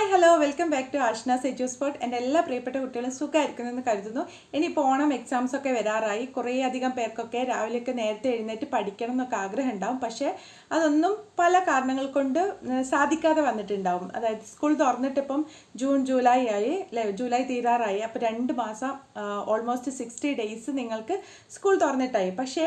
Hi hello welcome back to Ashna Seju spot എന്റെ എല്ലാ പ്രിയപ്പെട്ട കുട്ടികളും സുഖമായിരിക്കുന്നെന്ന് കരുതുന്നു. ഇനിയിപ്പോൾ ഓണം എക്സാംസ് ഒക്കെ വരാറായി. കുറേയധികം പേർക്കൊക്കെ രാവിലെയൊക്കെ നേരത്തെ എഴുന്നേറ്റ് പഠിക്കണം എന്നൊക്കെ ആഗ്രഹം ഉണ്ടാവും. പക്ഷേ അതൊന്നും പല കാരണങ്ങൾ കൊണ്ട് സാധിക്കാതെ വന്നിട്ടുണ്ടാവും. അതായത് സ്കൂൾ തുറന്നിട്ടിപ്പം ജൂൺ ജൂലൈ ആയി ജൂലൈ തീരാറായി. അപ്പോൾ രണ്ട് മാസം ഓൾമോസ്റ്റ് സിക്സ്റ്റി ഡേയ്സ് നിങ്ങൾക്ക് സ്കൂൾ തുറന്നിട്ടായി. പക്ഷേ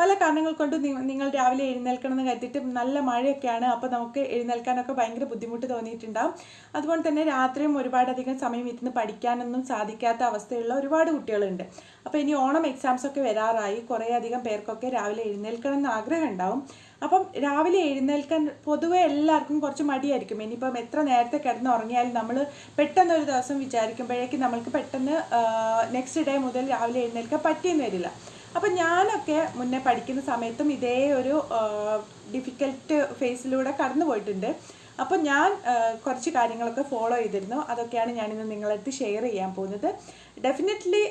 പല കാരണങ്ങൾ കൊണ്ട് നിങ്ങൾ രാവിലെ എഴുന്നേൽക്കണം എന്ന് കരുതിയിട്ട് നല്ല മഴയൊക്കെയാണ്. അപ്പോൾ നമുക്ക് എഴുന്നേൽക്കാനൊക്കെ ഭയങ്കര ബുദ്ധിമുട്ട് തോന്നിയിട്ടുണ്ടാവും. അതുപോലെ തന്നെ രാത്രിയും ഒരുപാടധികം സമയം ഇരുന്ന് പഠിക്കാനൊന്നും സാധിക്കാത്ത അവസ്ഥയുള്ള ഒരുപാട് കുട്ടികളുണ്ട്. അപ്പോൾ ഇനി ഓണം എക്സാംസ് ഒക്കെ വരാറായി. കുറേയധികം പേർക്കൊക്കെ രാവിലെ എഴുന്നേൽക്കണം എന്ന് ആഗ്രഹം ഉണ്ടാവും അപ്പം രാവിലെ എഴുന്നേൽക്കാൻ പൊതുവെ എല്ലാവർക്കും കുറച്ച് മടിയായിരിക്കും. ഇനിയിപ്പം എത്ര നേരത്തെ കിടന്ന് ഉറങ്ങിയാലും നമ്മൾ പെട്ടെന്ന് ഒരു ദിവസം വിചാരിക്കുമ്പോഴേക്കും നമ്മൾക്ക് പെട്ടെന്ന് നെക്സ്റ്റ് ഡേ മുതൽ രാവിലെ എഴുന്നേൽക്കാൻ പറ്റിയെന്ന് വരില്ല. അപ്പം ഞാനൊക്കെ മുന്നേ പഠിക്കുന്ന സമയത്തും ഇതേ ഒരു ഡിഫിക്കൽട്ട് ഫേസിലൂടെ കടന്നു പോയിട്ടുണ്ട് അപ്പം ഞാൻ കുറച്ച് കാര്യങ്ങളൊക്കെ ഫോളോ ചെയ്തിരുന്നു. അതൊക്കെയാണ് ഞാനിന്ന് നിങ്ങളടുത്ത് ഷെയർ ചെയ്യാൻ പോകുന്നത്. ഡെഫിനറ്റ്ലി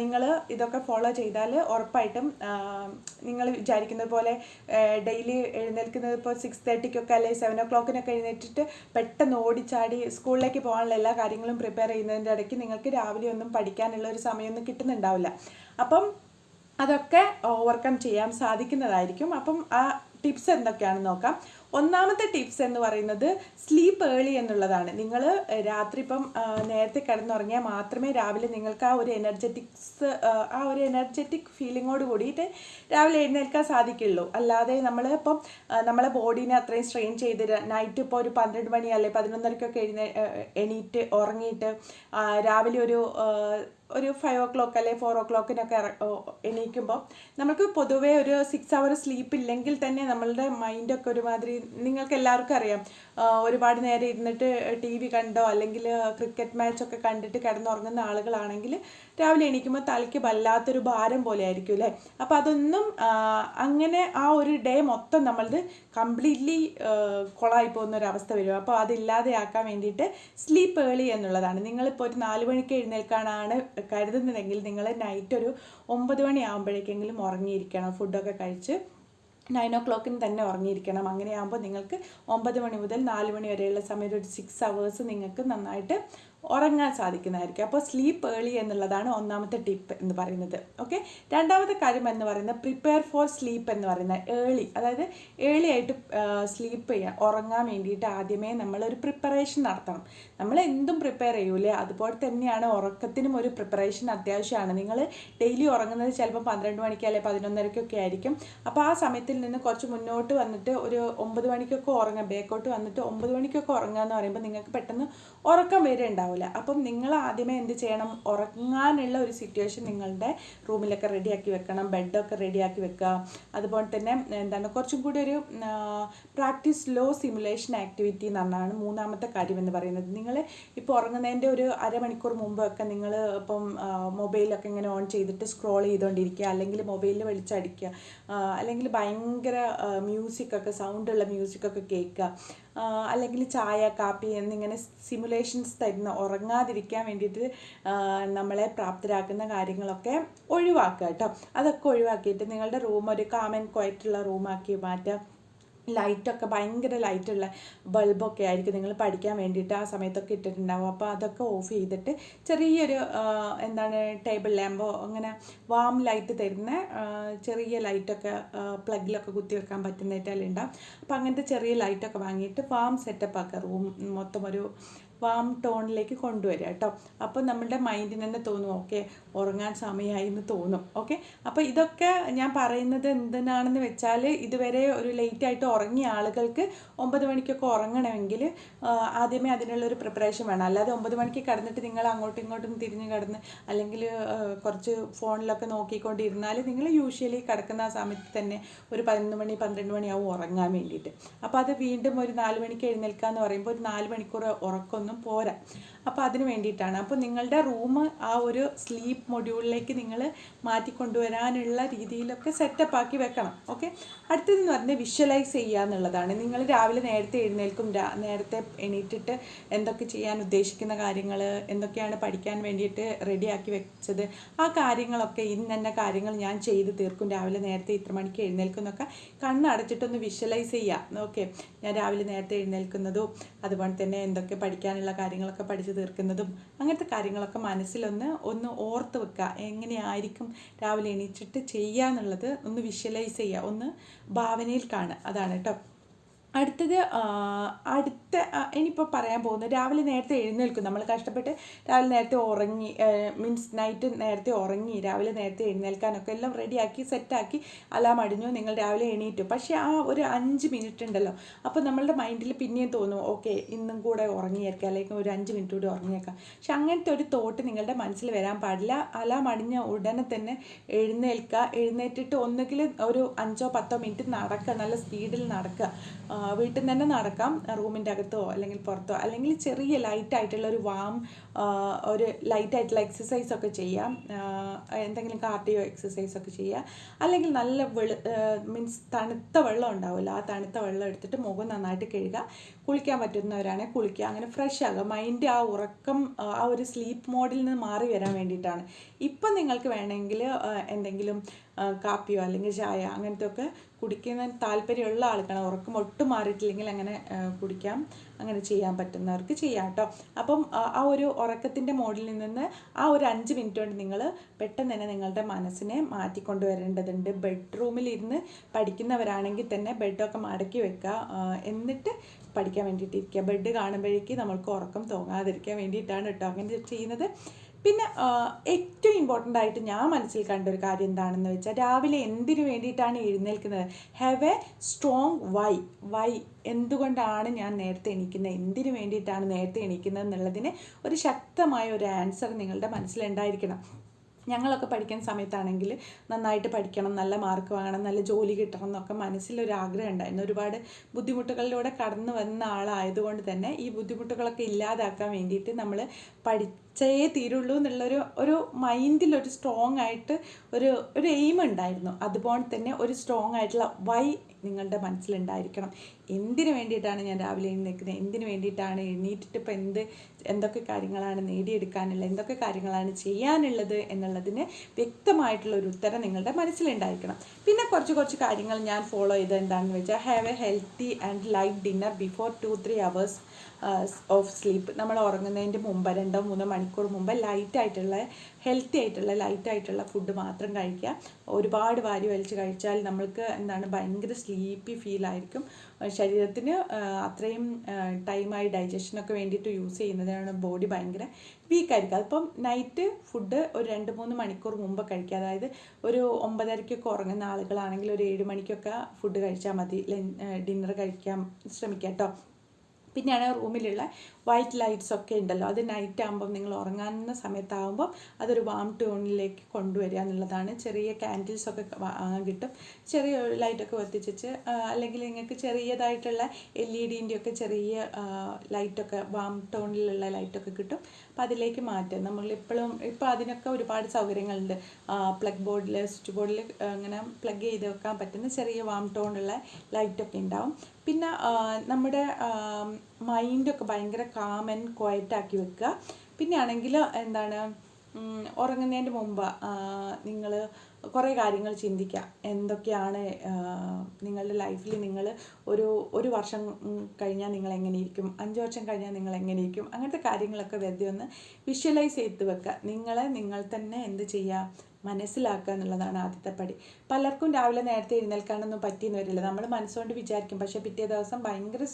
നിങ്ങൾ ഇതൊക്കെ ഫോളോ ചെയ്താൽ ഉറപ്പായിട്ടും നിങ്ങൾ വിചാരിക്കുന്നത് പോലെ ഡെയിലി എഴുന്നേൽക്കുന്നത് ഇപ്പോൾ സിക്സ് തേർട്ടിക്കൊക്കെ അല്ലെങ്കിൽ സെവൻ ഒ ക്ലോക്കിനൊക്കെ എഴുന്നേറ്റിട്ട് പെട്ടെന്ന് ഓടിച്ചാടി സ്കൂളിലേക്ക് പോകാനുള്ള എല്ലാ കാര്യങ്ങളും പ്രിപ്പയർ ചെയ്യുന്നതിന്റെ ഇടയ്ക്ക് നിങ്ങൾക്ക് രാവിലെ ഒന്നും പഠിക്കാനുള്ള ഒരു സമയമൊന്നും കിട്ടുന്നുണ്ടാവില്ല. അപ്പം അതൊക്കെ ഓവർകം ചെയ്യാൻ സാധിക്കുന്നതായിരിക്കും. അപ്പം ആ ടിപ്സ് എന്തൊക്കെയാണെന്ന് നോക്കാം. ഒന്നാമത്തെ ടിപ്സ് എന്ന് പറയുന്നത് സ്ലീപ്പ് ഏർലി എന്നുള്ളതാണ്. നിങ്ങൾ രാത്രി ഇപ്പം നേരത്തെ കിടന്നുറങ്ങിയാൽ മാത്രമേ രാവിലെ നിങ്ങൾക്ക് ആ ഒരു എനർജറ്റിക്സ് ആ ഒരു എനർജറ്റിക് ഫീലിങ്ങോട് കൂടിയിട്ട് രാവിലെ എഴുന്നേൽക്കാൻ സാധിക്കുള്ളൂ. അല്ലാതെ നമ്മൾ ഇപ്പം നമ്മളെ ബോഡീനെ അത്രയും സ്ട്രെയിൻ ചെയ്ത് നൈറ്റ് ഇപ്പോൾ ഒരു പന്ത്രണ്ട് മണി അല്ലെ പതിനൊന്നരക്കൊക്കെ എഴുന്നേ എണീറ്റ് ഉറങ്ങിയിട്ട് രാവിലെ ഒരു ഒരു ഫൈവ് ഓ ക്ലോക്ക് അല്ലെങ്കിൽ ഫോർ ഓ ക്ലോക്കിനൊക്കെ എണീക്കുമ്പോൾ നമുക്ക് പൊതുവേ ഒരു സിക്സ് അവർ സ്ലീപ്പ് ഇല്ലെങ്കിൽ തന്നെ നമ്മളുടെ മൈൻഡൊക്കെ ഒരുമാതിരി നിങ്ങൾക്ക് എല്ലാവർക്കും അറിയാം. ഒരുപാട് നേരം ഇരുന്നിട്ട് ടി വി കണ്ടോ അല്ലെങ്കിൽ ക്രിക്കറ്റ് മാച്ചൊക്കെ കണ്ടിട്ട് കിടന്നുറങ്ങുന്ന ആളുകളാണെങ്കിൽ രാവിലെ എണീക്കുമ്പോൾ തലയ്ക്ക് വല്ലാത്തൊരു ഭാരം പോലെ ആയിരിക്കും അല്ലേ? അപ്പോൾ അതൊന്നും അങ്ങനെ ആ ഒരു ഡേ മൊത്തം നമ്മളത് കംപ്ലീറ്റ്ലി കൊളായി പോകുന്ന ഒരു അവസ്ഥ വരും. അപ്പോൾ അതില്ലാതെയാക്കാൻ വേണ്ടിയിട്ട് സ്ലീപ്പ് ഏളി എന്നുള്ളതാണ്. നിങ്ങളിപ്പോൾ ഒരു നാല് മണിക്ക് എഴുന്നേൽക്കാനാണ് കരുതുന്നതെങ്കിൽ നിങ്ങൾ നൈറ്റ് ഒരു ഒമ്പത് മണിയാകുമ്പോഴേക്കെങ്കിലും ഉറങ്ങിയിരിക്കണം. ഫുഡൊക്കെ കഴിച്ച് നയൻ ഓ ക്ലോക്കിന് തന്നെ ഉറങ്ങിയിരിക്കണം. അങ്ങനെയാകുമ്പോൾ നിങ്ങൾക്ക് ഒമ്പത് മണി മുതൽ നാല് മണി വരെയുള്ള സമയം ഒരു സിക്സ് അവേഴ്സ് നിങ്ങൾക്ക് നന്നായിട്ട് ഉറങ്ങാൻ സാധിക്കുന്നതായിരിക്കും. അപ്പോൾ സ്ലീപ്പ് ഏർലി എന്നുള്ളതാണ് ഒന്നാമത്തെ ടിപ്പ് എന്ന് പറയുന്നത്. ഓക്കെ രണ്ടാമത്തെ കാര്യം എന്ന് പറയുന്നത് പ്രിപ്പയർ ഫോർ സ്ലീപ്പ് എന്ന് പറയുന്നത് ഏർലി അതായത് ഏർലി ആയിട്ട് സ്ലീപ്പ് ചെയ്യാൻ ഉറങ്ങാൻ വേണ്ടിയിട്ട് ആദ്യമേ നമ്മളൊരു പ്രിപ്പറേഷൻ നടത്തണം. നമ്മൾ എന്തും പ്രിപ്പയർ ചെയ്യൂലേ? അതുപോലെ തന്നെയാണ് ഉറക്കത്തിനും ഒരു പ്രിപ്പറേഷൻ അത്യാവശ്യമാണ്. നിങ്ങൾ ഡെയിലി ഉറങ്ങുന്നത് ചിലപ്പോൾ പന്ത്രണ്ട് മണിക്ക് അല്ലെങ്കിൽ പതിനൊന്നരക്കൊക്കെ ആയിരിക്കും. അപ്പോൾ ആ സമയത്തിൽ നിന്ന് കുറച്ച് മുന്നോട്ട് വന്നിട്ട് ഒരു ഒമ്പത് മണിക്കൊക്കെ ഉറങ്ങാം. ബേക്കോട്ട് വന്നിട്ട് ഒമ്പത് മണിക്കൊക്കെ ഉറങ്ങുക എന്ന് പറയുമ്പോൾ നിങ്ങൾക്ക് പെട്ടെന്ന് ഉറക്കം വരെ ഉണ്ടാവില്ല. അപ്പം നിങ്ങൾ ആദ്യമേ എന്ത് ചെയ്യണം? ഉറങ്ങാനുള്ള ഒരു സിറ്റുവേഷൻ നിങ്ങളുടെ റൂമിലൊക്കെ റെഡിയാക്കി വെക്കണം. ബെഡൊക്കെ റെഡിയാക്കി വെക്കുക. അതുപോലെ തന്നെ എന്താണ് കുറച്ചും കൂടി ഒരു പ്രാക്ടീസ് ലോ സിമുലേഷൻ ആക്ടിവിറ്റി എന്ന് പറഞ്ഞാണ് മൂന്നാമത്തെ കാര്യം എന്ന് പറയുന്നത്. നിങ്ങൾ ഇപ്പോൾ ഉറങ്ങുന്നതിന്റെ ഒരു അരമണിക്കൂർ മുമ്പൊക്കെ നിങ്ങൾ ഇപ്പം മൊബൈലൊക്കെ ഇങ്ങനെ ഓൺ ചെയ്തിട്ട് സ്ക്രോൾ ചെയ്തുകൊണ്ടിരിക്കുക അല്ലെങ്കിൽ മൊബൈലിൽ വെളിച്ചടിക്കുക അല്ലെങ്കിൽ ഭയങ്കര മ്യൂസിക്കൊക്കെ സൗണ്ടുള്ള മ്യൂസിക്കൊക്കെ കേൾക്കുക. അല്ലെങ്കിൽ ചായ കാപ്പി എന്നിങ്ങനെ സിമുലേഷൻസ് തരുന്ന ഉറങ്ങാതിരിക്കാൻ വേണ്ടിയിട്ട് നമ്മളെ പ്രാപ്തരാക്കുന്ന കാര്യങ്ങളൊക്കെ ഒഴിവാക്കുക കേട്ടോ. അതൊക്കെ ഒഴിവാക്കിയിട്ട് നിങ്ങളുടെ റൂം ഒരു കാമൻ ക്വയറ്റുള്ള റൂമാക്കി മാറ്റുക ലൈറ്റൊക്കെ ഭയങ്കര ലൈറ്റുള്ള ബൾബൊക്കെ ആയിരിക്കും നിങ്ങൾ പഠിക്കാൻ വേണ്ടിയിട്ട് ആ സമയത്തൊക്കെ ഇട്ടിട്ടുണ്ടാവും. അപ്പോൾ അതൊക്കെ ഓഫ് ചെയ്തിട്ട് ചെറിയൊരു എന്താണ് ടേബിൾ ലാമ്പോ അങ്ങനെ വാം ലൈറ്റ് തരുന്ന ചെറിയ ലൈറ്റൊക്കെ പ്ലഗിലൊക്കെ കുത്തി വെക്കാൻ പറ്റുന്ന ഉണ്ടാവും. അപ്പോൾ അങ്ങനത്തെ ചെറിയ ലൈറ്റൊക്കെ വാങ്ങിയിട്ട് വാം സെറ്റപ്പ് ആക്കുക റൂം മൊത്തം ഒരു വാം ടോണിലേക്ക് കൊണ്ടുവരിക കേട്ടോ. അപ്പോൾ നമ്മുടെ മൈൻഡിന് തന്നെ തോന്നും ഓക്കെ ഉറങ്ങാൻ സമയമായി എന്ന് തോന്നും. ഓക്കെ? അപ്പോൾ ഇതൊക്കെ ഞാൻ പറയുന്നത് എന്തിനാണെന്ന് വെച്ചാൽ ഇതുവരെ ഒരു ലേറ്റ് ആയിട്ട് ഉറങ്ങിയ ആളുകൾക്ക് ഒമ്പത് മണിക്കൊക്കെ ഉറങ്ങണമെങ്കിൽ ആദ്യമേ അതിനുള്ളൊരു പ്രിപ്പറേഷൻ വേണം. അല്ലാതെ ഒമ്പത് മണിക്ക് കിടന്നിട്ട് നിങ്ങൾ അങ്ങോട്ടും ഇങ്ങോട്ടും തിരിഞ്ഞ് കിടന്ന് അല്ലെങ്കിൽ കുറച്ച് ഫോണിലൊക്കെ നോക്കിക്കൊണ്ടിരുന്നാൽ നിങ്ങൾ യൂഷ്വലി കിടക്കുന്ന ആ സമയത്ത് തന്നെ ഒരു പതിനൊന്ന് മണി പന്ത്രണ്ട് മണിയാവും ഉറങ്ങാൻ വേണ്ടിയിട്ട്. അപ്പോൾ അത് വീണ്ടും ഒരു നാല് മണിക്ക് എഴുന്നേൽക്കുക എന്ന് പറയുമ്പോൾ ഒരു നാല് മണിക്കൂർ ഉറക്കമൊന്നും ഒന്നും പോരാ. അപ്പോൾ അതിന് വേണ്ടിയിട്ടാണ്. അപ്പോൾ നിങ്ങളുടെ റൂം ആ ഒരു സ്ലീപ്പ് മൊഡ്യൂളിലേക്ക് നിങ്ങൾ മാറ്റിക്കൊണ്ടുവരാനുള്ള രീതിയിലൊക്കെ സെറ്റപ്പ് ആക്കി വെക്കണം. ഓക്കെ അടുത്തതെന്ന് പറഞ്ഞാൽ വിഷ്വലൈസ് ചെയ്യുക എന്നുള്ളതാണ്. നിങ്ങൾ രാവിലെ നേരത്തെ എഴുന്നേൽക്കും നേരത്തെ എണീറ്റിട്ട് എന്തൊക്കെ ചെയ്യാൻ ഉദ്ദേശിക്കുന്ന കാര്യങ്ങൾ എന്തൊക്കെയാണ് പഠിക്കാൻ വേണ്ടിയിട്ട് റെഡിയാക്കി വെച്ചത് ആ കാര്യങ്ങളൊക്കെ ഇന്നെന്ന കാര്യങ്ങൾ ഞാൻ ചെയ്ത് തീർക്കും. രാവിലെ നേരത്തെ ഇത്ര മണിക്ക് എഴുന്നേൽക്കും എന്നൊക്കെ കണ്ണടച്ചിട്ടൊന്ന് വിഷ്വലൈസ് ചെയ്യുക ഓക്കെ ഞാൻ രാവിലെ നേരത്തെ എഴുന്നേൽക്കുന്നതും അതുപോലെ തന്നെ എന്തൊക്കെ പഠിക്കാനുള്ള കാര്യങ്ങളൊക്കെ പഠിച്ചു തീർക്കുന്നതും അങ്ങനത്തെ കാര്യങ്ങളൊക്കെ മനസ്സിലൊന്ന് ഒന്ന് ഓർത്ത് വെക്കുക എങ്ങനെയായിരിക്കും രാവിലെ എണീച്ചിട്ട് ചെയ്യുക എന്നുള്ളത് ഒന്ന് വിഷ്വലൈസ് ചെയ്യുക ഒന്ന് ഭാവനയിൽ കാണുക. അതാണ് കേട്ടോ അടുത്തത് അടുത്ത ഇനിയിപ്പോൾ പറയാൻ പോകുന്നത് രാവിലെ നേരത്തെ എഴുന്നേൽക്കും. നമ്മൾ കഷ്ടപ്പെട്ട് രാവിലെ നേരത്തെ ഉറങ്ങി മീൻസ് നൈറ്റ് നേരത്തെ ഉറങ്ങി രാവിലെ നേരത്തെ എഴുന്നേൽക്കാനൊക്കെ എല്ലാം റെഡിയാക്കി സെറ്റാക്കി അലാം അടിഞ്ഞു നിങ്ങൾ രാവിലെ എണീറ്റു. പക്ഷേ ആ ഒരു അഞ്ച് മിനിറ്റ് ഉണ്ടല്ലോ. അപ്പോൾ നമ്മളുടെ മൈൻഡിൽ പിന്നെയും തോന്നും ഓക്കെ ഇന്നും കൂടെ ഉറങ്ങിയേക്കാം. അല്ലെങ്കിൽ ഒരു അഞ്ച് മിനിറ്റ് കൂടി ഉറങ്ങിയേക്കാം. പക്ഷെ അങ്ങനത്തെ ഒരു തോട്ട് നിങ്ങളുടെ മനസ്സിൽ വരാൻ പാടില്ല. അലാം അടിഞ്ഞ ഉടനെ തന്നെ എഴുന്നേൽക്കുക. എഴുന്നേറ്റിട്ട് ഒന്നുകിൽ ഒരു അഞ്ചോ പത്തോ മിനിറ്റ് നടക്കുക. നല്ല സ്പീഡിൽ നടക്കുക. വീട്ടിൽ നിന്ന് തന്നെ നടക്കാം. റൂമിന്റെ അകത്തോ അല്ലെങ്കിൽ പുറത്തോ. അല്ലെങ്കിൽ ചെറിയ ലൈറ്റ് ആയിട്ടുള്ള ഒരു വാം ഒരു ലൈറ്റ് ആയിട്ടുള്ള എക്സസൈസ് ഒക്കെ ചെയ്യാം എന്തെങ്കിലും കാർഡിയോ എക്സസൈസ് ഒക്കെ ചെയ്യുക അല്ലെങ്കിൽ നല്ല വെളു മീൻസ് തണുത്ത വെള്ളം ഉണ്ടാവില്ല ആ തണുത്ത വെള്ളം എടുത്തിട്ട് മുഖം നന്നായിട്ട് കഴുകുക. കുളിക്കാൻ പറ്റുന്നവരാണെങ്കിൽ കുളിക്കുക. അങ്ങനെ ഫ്രഷ് ആകുക. മൈൻഡ് ആ ഉറക്കം ആ, ഒരു സ്ലീപ്പ് മോഡിൽ നിന്ന് മാറി വരാൻ വേണ്ടിയിട്ടാണ്. ഇപ്പം നിങ്ങൾക്ക് വേണമെങ്കിൽ എന്തെങ്കിലും കാപ്പിയോ അല്ലെങ്കിൽ ചായ അങ്ങനത്തെ ഒക്കെ കുടിക്കുന്ന താല്പര്യമുള്ള ആൾക്കാണ്. ഉറക്കം ഒട്ടും മാറിയിട്ടില്ലെങ്കിൽ അങ്ങനെ കുടിക്കാം. അങ്ങനെ ചെയ്യാൻ പറ്റുന്നവർക്ക് ചെയ്യാം കേട്ടോ. അപ്പം ആ ഒരു ഉറക്കത്തിന്റെ മോഡിൽ നിന്ന് ആ ഒരു അഞ്ച് മിനിറ്റ് കൊണ്ട് നിങ്ങൾ പെട്ടെന്ന് തന്നെ നിങ്ങളുടെ മനസ്സിനെ മാറ്റിക്കൊണ്ടുവരേണ്ടതുണ്ട് ബെഡ്റൂമിൽ ഇരുന്ന് പഠിക്കുന്നവരാണെങ്കിൽ തന്നെ ബെഡൊക്കെ മടക്കി വെക്കുക എന്നിട്ട് പഠിക്കാൻ വേണ്ടിയിട്ട് ഇരിക്കുക. ബെഡ് കാണുമ്പോഴേക്ക് നമ്മൾക്ക് ഉറക്കം തോന്നാതിരിക്കാൻ വേണ്ടിയിട്ടാണ് കേട്ടോ. അങ്ങനെ ചെയ്യുന്നത്. പിന്നെ ഏറ്റവും ഇമ്പോർട്ടന്റ് ആയിട്ട് ഞാൻ മനസ്സിൽ കണ്ട ഒരു കാര്യം എന്താണെന്ന് വെച്ചാൽ രാവിലെ എന്തിനു വേണ്ടിയിട്ടാണ് എഴുന്നേൽക്കുന്നത്? Have a strong why why എന്തുകൊണ്ടാണ് ഞാൻ നേരത്തെ എണീക്കുന്നത്? എന്തിനു വേണ്ടിയിട്ടാണ് നേരത്തെ എണീക്കുന്നത് എന്നുള്ളതിന് ഒരു ശക്തമായ ഒരു ആൻസർ നിങ്ങളുടെ മനസ്സിലുണ്ടായിരിക്കണം ഞങ്ങളൊക്കെ പഠിക്കുന്ന സമയത്താണെങ്കിൽ നന്നായിട്ട് പഠിക്കണം നല്ല മാർക്ക് വാങ്ങണം നല്ല ജോലി കിട്ടണം എന്നൊക്കെ മനസ്സിലൊരു ആഗ്രഹം ഉണ്ടായിരുന്നു. ഒരുപാട് ബുദ്ധിമുട്ടുകളിലൂടെ കടന്നു വന്ന ആളായതുകൊണ്ട് തന്നെ ഈ ബുദ്ധിമുട്ടുകളൊക്കെ ഇല്ലാതാക്കാൻ വേണ്ടിയിട്ട് നമ്മൾ പഠിച്ചേ തീരുള്ളൂ എന്നുള്ളൊരു ഒരു മൈൻഡിൽ ഒരു സ്ട്രോങ് ആയിട്ട് ഒരു ഒരു എയിം ഉണ്ടായിരുന്നു. അതുപോലെ തന്നെ ഒരു സ്ട്രോങ് ആയിട്ടുള്ള വൈ നിങ്ങളുടെ മനസ്സിലുണ്ടായിരിക്കണം. എന്തിനു വേണ്ടിയിട്ടാണ് ഞാൻ രാവിലെ എഴുന്നേൽക്കുന്നത്? എന്തിനു വേണ്ടിയിട്ടാണ് എഴുന്നേറ്റിട്ട് എന്ത് എന്തൊക്കെ കാര്യങ്ങളാണ് നേടിയെടുക്കാനുള്ളത്? എന്തൊക്കെ കാര്യങ്ങളാണ് ചെയ്യാനുള്ളത് എന്നുള്ളതിന് വ്യക്തമായിട്ടുള്ള ഒരു ഉത്തരം നിങ്ങളുടെ മനസ്സിലുണ്ടായിരിക്കണം. പിന്നെ കുറച്ച് കുറച്ച് കാര്യങ്ങൾ ഞാൻ ഫോളോ ചെയ്ത് എന്താണെന്ന് വെച്ചാൽ have a healthy and light dinner before two three hours of sleep നമ്മൾ ഉറങ്ങുന്നതിന്റെ മുമ്പ് രണ്ടോ മൂന്നോ മണിക്കൂർ മുമ്പ് ലൈറ്റ് ആയിട്ടുള്ള ഹെൽത്തി ആയിട്ടുള്ള ലൈറ്റ് ആയിട്ടുള്ള ഫുഡ് മാത്രം കഴിക്കുക. ഒരുപാട് വാരി വലിച്ച് കഴിച്ചാൽ നമ്മൾക്ക് എന്താണ് ഭയങ്കര സ്ലീപ്പി ഫീൽ ആയിരിക്കും. ശരീരത്തിന് അത്രയും ടൈമായി ഡൈജഷനൊക്കെ വേണ്ടിയിട്ട് യൂസ് ചെയ്യുന്നതിനാണ് ബോഡി ഭയങ്കര വീക്കായിരിക്കും അതിപ്പം നൈറ്റ് ഫുഡ് ഒരു രണ്ട് മൂന്ന് മണിക്കൂർ മുമ്പ് കഴിക്കുക. അതായത് ഒരു ഒമ്പതരയ്ക്കൊക്കെ ഉറങ്ങുന്ന ആളുകളാണെങ്കിൽ ഒരു ഏഴ് മണിക്കൊക്കെ ഫുഡ് കഴിച്ചാൽ മതി. ഡിന്നർ കഴിക്കാൻ ശ്രമിക്കാം കേട്ടോ. പിന്നെയാണ് റൂമിലുള്ള വൈറ്റ് ലൈറ്റ്സ് ഒക്കെ ഉണ്ടല്ലോ അത് നൈറ്റ് ആകുമ്പം നിങ്ങൾ ഉറങ്ങാവുന്ന സമയത്താകുമ്പോൾ അതൊരു വാം ടോണിലേക്ക് കൊണ്ടുവരിക എന്നുള്ളതാണ്. ചെറിയ ക്യാൻഡിൽസ് ഒക്കെ കിട്ടും. ചെറിയ ലൈറ്റൊക്കെ കത്തിച്ചിട്ട് അല്ലെങ്കിൽ നിങ്ങൾക്ക് ചെറിയതായിട്ടുള്ള എൽ ഇ ഡിന്റെ ഒക്കെ ചെറിയ ലൈറ്റൊക്കെ വാം ടോണിലുള്ള ലൈറ്റൊക്കെ കിട്ടും. അപ്പോൾ അതിലേക്ക് മാറ്റാം നമ്മൾ ഇപ്പോഴും ഇപ്പോൾ അതിനൊക്കെ ഒരുപാട് സൗകര്യങ്ങളുണ്ട്. പ്ലഗ് ബോർഡിൽ സ്വിച്ച് ബോർഡിൽ അങ്ങനെ പ്ലഗ് ചെയ്ത് വെക്കാൻ പറ്റുന്ന ചെറിയ വാം ടോണുള്ള ലൈറ്റൊക്കെ ഉണ്ടാവും. പിന്നെ നമ്മുടെ മൈൻഡൊക്കെ ഭയങ്കര കാം ആൻഡ് ക്വയറ്റ് ആക്കി വെക്കുക. പിന്നെ ആണെങ്കിൽ എന്താണ് ഉറങ്ങുന്നതിന്റെ മുമ്പ് നിങ്ങൾ കുറേ കാര്യങ്ങൾ ചിന്തിക്കുക. എന്തൊക്കെയാണ് നിങ്ങളുടെ ലൈഫിൽ നിങ്ങൾ ഒരു ഒരു വർഷം കഴിഞ്ഞാൽ നിങ്ങൾ എങ്ങനെയിരിക്കും? അഞ്ച് വർഷം കഴിഞ്ഞാൽ നിങ്ങൾ എങ്ങനെയിരിക്കും? അങ്ങനത്തെ കാര്യങ്ങളൊക്കെ വെറുതെ ഒന്ന് വിഷ്വലൈസ് ചെയ്ത് വെക്കുക. നിങ്ങളെ നിങ്ങൾ തന്നെ എന്ത് ചെയ്യുക? മനസ്സിലാക്കുക എന്നുള്ളതാണ് ആദ്യത്തെ പടി. പലർക്കും രാവിലെ നേരത്തെ എഴുന്നേൽക്കാനൊന്നും പറ്റിയെന്ന് വരില്ല. നമ്മൾ മനസ്സുകൊണ്ട് വിചാരിക്കും. പക്ഷേ പിറ്റേ ദിവസം ഭയങ്കര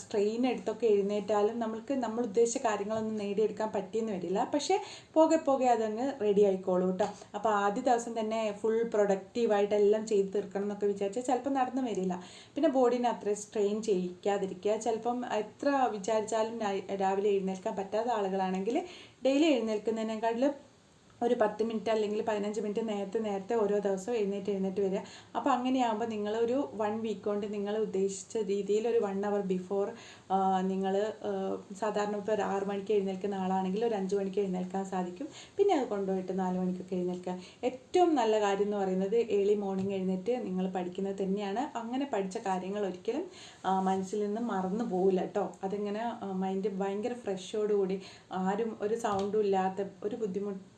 സ്ട്രെയിൻ എടുത്തൊക്കെ എഴുന്നേറ്റാലും നമ്മൾക്ക് നമ്മൾ ഉദ്ദേശിച്ച കാര്യങ്ങളൊന്നും നേടിയെടുക്കാൻ പറ്റിയെന്ന് വരില്ല. പക്ഷേ പോകെ പോകെ അതങ്ങ് റെഡി ആയിക്കോളൂ കേട്ടോ അപ്പോൾ ആദ്യ ദിവസം തന്നെ ഫുൾ പ്രൊഡക്റ്റീവായിട്ട് എല്ലാം ചെയ്ത് തീർക്കണം എന്നൊക്കെ വിചാരിച്ചാൽ ചിലപ്പോൾ നടന്നു വരില്ല. പിന്നെ ബോഡീനെ അത്ര സ്ട്രെയിൻ ചെയ്യിക്കാതിരിക്കുക. ചിലപ്പം എത്ര വിചാരിച്ചാലും രാവിലെ എഴുന്നേൽക്കാൻ പറ്റാത്ത ആളുകളാണെങ്കിൽ ഡെയിലി എഴുന്നേൽക്കുന്നതിനേക്കാളും ഒരു പത്ത് മിനിറ്റ് അല്ലെങ്കിൽ പതിനഞ്ച് മിനിറ്റ് നേരത്തെ നേരത്തെ ഓരോ ദിവസവും എഴുന്നേറ്റ് എഴുന്നേറ്റ് വരിക. അപ്പോൾ അങ്ങനെയാകുമ്പോൾ നിങ്ങളൊരു വൺ വീക്ക് കൊണ്ട് നിങ്ങൾ ഉദ്ദേശിച്ച രീതിയിൽ ഒരു വൺ അവർ ബിഫോർ നിങ്ങൾ സാധാരണ ഇപ്പോൾ ഒരു ആറ് മണിക്ക് എഴുന്നേൽക്കുന്ന ആളാണെങ്കിൽ ഒരു അഞ്ച് മണിക്ക് എഴുന്നേൽക്കാൻ സാധിക്കും. പിന്നെ അത് കൊണ്ടുപോയിട്ട് നാല് മണിക്കൊക്കെ എഴുന്നേൽക്കുക. ഏറ്റവും നല്ല കാര്യം എന്ന് പറയുന്നത് ഏർലി മോർണിംഗ് എഴുന്നേറ്റ് നിങ്ങൾ പഠിക്കുന്നത് തന്നെയാണ്. അങ്ങനെ പഠിച്ച കാര്യങ്ങൾ ഒരിക്കലും മനസ്സിൽ നിന്ന് മറന്നു പോകില്ല കേട്ടോ. അതിങ്ങനെ മൈൻഡ് ഭയങ്കര ഫ്രഷോടുകൂടി ആരും ഒരു സൗണ്ടും ഇല്ലാത്ത ഒരു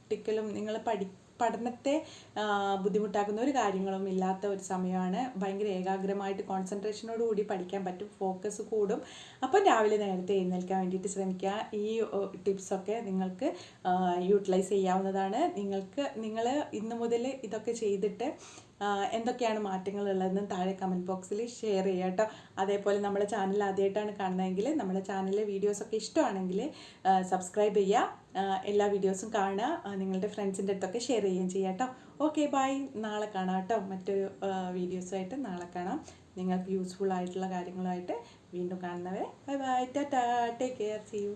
ബുദ്ധിമുട്ടിക്കലും നിങ്ങൾ പഠി പഠനത്തെ ബുദ്ധിമുട്ടാക്കുന്ന ഒരു കാര്യങ്ങളും ഇല്ലാത്ത ഒരു സമയമാണ്. ഭയങ്കര ഏകാഗ്രമായിട്ട് കോൺസെൻട്രേഷനോട് കൂടി പഠിക്കാൻ പറ്റും. ഫോക്കസ് കൂടും. അപ്പം രാവിലെ നേരത്തെ എഴുന്നേൽക്കാൻ വേണ്ടിയിട്ട് ശ്രമിക്കുക. ഈ ടിപ്സൊക്കെ നിങ്ങൾക്ക് യൂട്ടിലൈസ് ചെയ്യാവുന്നതാണ്. നിങ്ങൾക്ക് നിങ്ങൾ ഇന്ന് മുതൽ ഇതൊക്കെ ചെയ്തിട്ട് എന്തൊക്കെയാണ് മാറ്റങ്ങൾ ഉള്ളതെന്ന് താഴെ കമന്റ് ബോക്സിൽ ഷെയർ ചെയ്യുക കേട്ടോ. അതേപോലെ നമ്മുടെ ചാനൽ ആദ്യമായിട്ടാണ് കാണുന്നതെങ്കിൽ നമ്മുടെ ചാനലിലെ വീഡിയോസൊക്കെ ഇഷ്ടമാണെങ്കിൽ സബ്സ്ക്രൈബ് ചെയ്യുക. എല്ലാ വീഡിയോസും കാണുക. നിങ്ങളുടെ ഫ്രണ്ട്സിന്റെ അടുത്തൊക്കെ ഷെയർ ചെയ്യുകയും ചെയ്യുക കേട്ടോ ഓക്കെ ബൈ നാളെ കാണാം കേട്ടോ മറ്റൊരു വീഡിയോസുമായിട്ട് നാളെ കാണാം. നിങ്ങൾക്ക് യൂസ്ഫുൾ ആയിട്ടുള്ള കാര്യങ്ങളുമായിട്ട് വീണ്ടും കാണുന്നവരെ. Bye bye tata take care see you